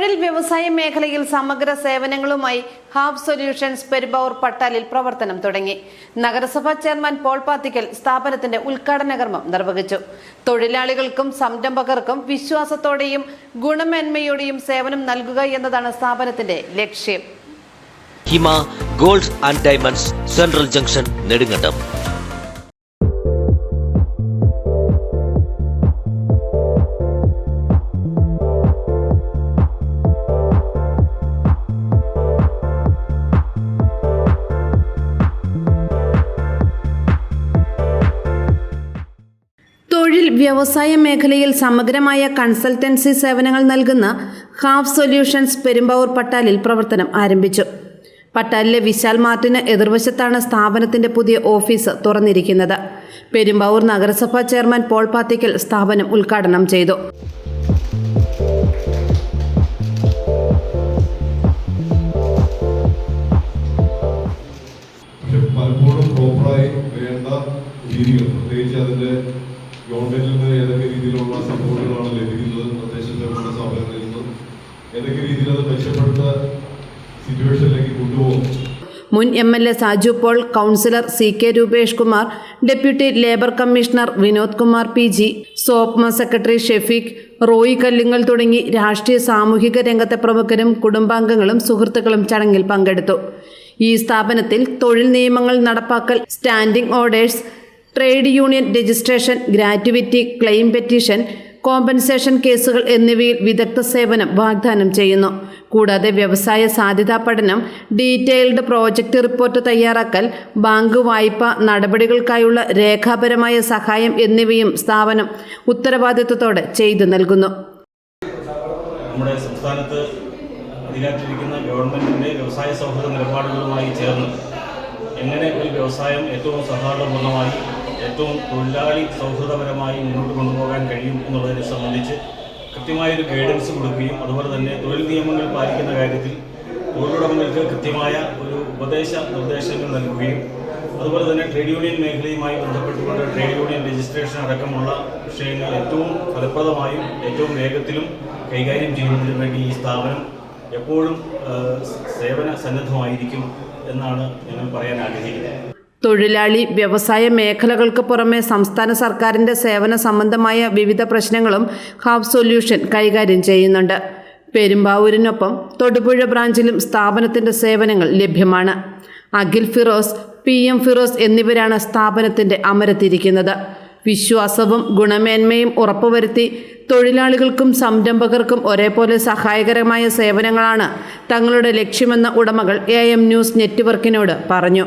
തൊഴിൽ വ്യവസായ മേഖലയിൽ സമഗ്ര സേവനങ്ങളുമായി ഹാബ് സൊല്യൂഷൻസ് പെരുമ്പാവൂർ പട്ടാലിൽ പ്രവർത്തനം തുടങ്ങി. നഗരസഭാ ചെയർമാൻ പോൾ പാത്തിക്കൽ സ്ഥാപനത്തിന്റെ ഉദ്ഘാടന കർമ്മം നിർവഹിച്ചു. തൊഴിലാളികൾക്കും സംരംഭകർക്കും വിശ്വാസത്തോടെയും ഗുണമേന്മയോടെയും സേവനം നൽകുക എന്നതാണ് സ്ഥാപനത്തിന്റെ ലക്ഷ്യം. Hima gold and diamonds central junction Nedumkandam. തൊഴിൽ വ്യവസായ മേഖലയിൽ സമഗ്രമായ കൺസൾട്ടൻസി സേവനങ്ങൾ നൽകുന്ന ഹാഫ് സൊല്യൂഷൻസ് പെരുമ്പാവൂർ പട്ടാലിൽ പ്രവർത്തനം ആരംഭിച്ചു. പട്ടാലിലെ വിശാൽ മാർട്ടിന് എതിർവശത്താണ് സ്ഥാപനത്തിന്റെ പുതിയ ഓഫീസ് തുറന്നിരിക്കുന്നത്. പെരുമ്പാവൂർ നഗരസഭാ ചെയർമാൻ പോൾ പാത്തിക്കൽ സ്ഥാപനം ഉദ്ഘാടനം ചെയ്തു. വേണ്ട പ്രത്യേകിച്ച് അതിന്റെ ഗവൺമെന്റിൽ നിന്ന് ഏതൊക്കെ രീതിയിലുള്ള സപ്പോർട്ടുകളാണ് ലഭിക്കുന്നത് നിർദ്ദേശങ്ങളുടെ സ്ഥാപനങ്ങളിൽ നിന്ന് ഏതൊക്കെ രീതിയിൽ അത് മെച്ചപ്പെടുത്ത സിറ്റുവേഷനിലേക്ക് കൊണ്ടുപോകും. മുൻ M L A Saju Paul councillor C K Rupesh Kumar deputy labour commissioner Vinod Kumar P G സോപ്മ secretary Shefeeq Roy കല്ലുങ്ങൾ തുടങ്ങി രാഷ്ട്രീയ സാമൂഹിക രംഗത്തെ പ്രമുഖരും കുടുംബാംഗങ്ങളും സുഹൃത്തുക്കളും ചടങ്ങിൽ പങ്കെടുത്തു. ഈ സ്ഥാപനത്തിൽ തൊഴിൽ നിയമങ്ങൾ നടപ്പാക്കൽ standing orders trade union registration gratuity claim petition compensation കേസുകൾ എന്നിവയിൽ വിദഗ്ധ സേവനം വാഗ്ദാനം ചെയ്യുന്നു. കൂടാതെ വ്യവസായ സാധ്യതാ പഠനം ഡീറ്റെയിൽഡ് പ്രോജക്റ്റ് റിപ്പോർട്ട് തയ്യാറാക്കൽ ബാങ്ക് വായ്പ നടപടികൾക്കായുള്ള രേഖാപരമായ സഹായം എന്നിവയും സ്ഥാപനം ഉത്തരവാദിത്വത്തോടെ ചെയ്തു നൽകുന്നു. നമ്മുടെ സംസ്ഥാനത്ത് അധികാരത്തിലിരിക്കുന്ന ഗവൺമെന്റിന്റെ വ്യവസായ സൗഹൃദ നിലപാടുകളുമായി ചേർന്ന് എങ്ങനെ ഒരു വ്യവസായം ഏറ്റവും സൗഹാർദ്ദപൂർണമായി ഏറ്റവും തൊഴിലാളി സൗഹൃദപരമായി മുന്നോട്ട് കൊണ്ടുപോകാൻ കഴിയും എന്നുള്ളതിനെ സംബന്ധിച്ച് കൃത്യമായൊരു ഗൈഡൻസ് കൊടുക്കുകയും അതുപോലെ തന്നെ തൊഴിൽ നിയമങ്ങൾ പാലിക്കുന്ന കാര്യത്തിൽ തൊഴിലുടമകൾക്ക് കൃത്യമായ ഒരു ഉപദേശ നിർദ്ദേശങ്ങൾ നൽകുകയും അതുപോലെ തന്നെ ട്രേഡ് യൂണിയൻ മേഖലയുമായി ബന്ധപ്പെട്ടുകൊണ്ട് ട്രേഡ് യൂണിയൻ രജിസ്ട്രേഷൻ അടക്കമുള്ള വിഷയങ്ങൾ ഏറ്റവും ഫലപ്രദമായും ഏറ്റവും വേഗത്തിലും കൈകാര്യം ചെയ്യുന്നതിന് വേണ്ടി ഈ സ്ഥാപനം എപ്പോഴും സേവന സന്നദ്ധമായിരിക്കും എന്നാണ് ഞങ്ങൾ പറയാൻ ആഗ്രഹിക്കുന്നത്. തൊഴിലാളി വ്യവസായ മേഖലകൾക്ക് പുറമെ സംസ്ഥാന സർക്കാരിന്റെ സേവന സംബന്ധമായ വിവിധ പ്രശ്നങ്ങളും ഹാബ് സൊല്യൂഷൻ കൈകാര്യം ചെയ്യുന്നുണ്ട്. പെരുമ്പാവൂരിനൊപ്പം തൊടുപുഴ ബ്രാഞ്ചിലും സ്ഥാപനത്തിന്റെ സേവനങ്ങൾ ലഭ്യമാണ്. അഖിൽ ഫിറോസ് പി എം ഫിറോസ് എന്നിവരാണ് സ്ഥാപനത്തിന്റെ അമരത്തിരിക്കുന്നത്. വിശ്വാസവും ഗുണമേന്മയും ഉറപ്പുവരുത്തി തൊഴിലാളികൾക്കും സംരംഭകർക്കും ഒരേപോലെ സഹായകരമായ സേവനങ്ങളാണ് തങ്ങളുടെ ലക്ഷ്യമെന്ന ഉടമകൾ എ എം ന്യൂസ് നെറ്റ്വർക്കിനോട് പറഞ്ഞു.